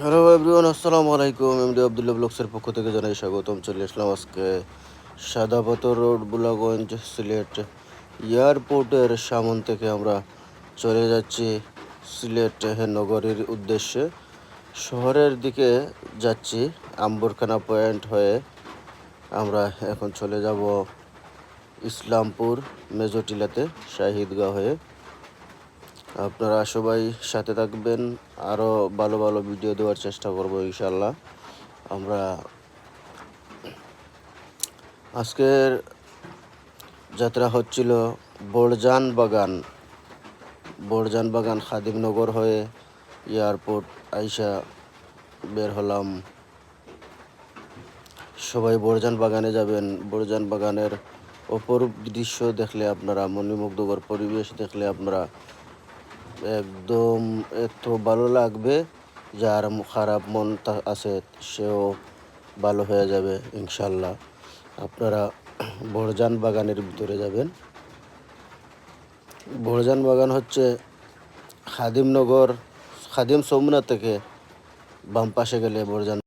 Hello everyone আসসালামু আলাইকুম MD Abdullah ব্লগসের পক্ষ থেকে জানাই স্বাগতম। চলে আসলাম আজকে সাদাপাথর রোড, বুলাগঞ্জ, সিলেট এয়ারপোর্টের সামন থেকে আমরা চলে যাচ্ছি সিলেট নগরীর উদ্দেশ্যে। শহরের দিকে যাচ্ছি, আম্বরখানা পয়েন্ট হয়ে আমরা এখন চলে যাব ইসলামপুর, মেজোটিলাতে শাহিদগাহ হয়ে। আপনারা সবাই সাথে থাকবেন। আরও ভালো ভালো ভিডিও দেওয়ার চেষ্টা করব ইনশাল্লাহ আমরা আজকের যাত্রা হচ্ছিল বড়জান বাগান। বড়জান বাগান খাদিমনগর হয়ে এয়ারপোর্ট আইসা বের হলাম। সবাই বড়জান বাগানে যাবেন। বড়জান বাগানের অপরূপ দৃশ্য দেখলে আপনারা মনোমুগ্ধকর পরিবেশ দেখলে আপনারা একদম এত ভালো লাগবে, যার খারাপ মন আছে সেও ভালো হয়ে যাবে, ইনশাল্লাহ। আপনারা বড়জান বাগানের ভিতরে যাবেন। বড়জান বাগান হচ্ছে খাদিমনগর, খাদিম সমুনা থেকে বাম পাশে গেলে বড়জান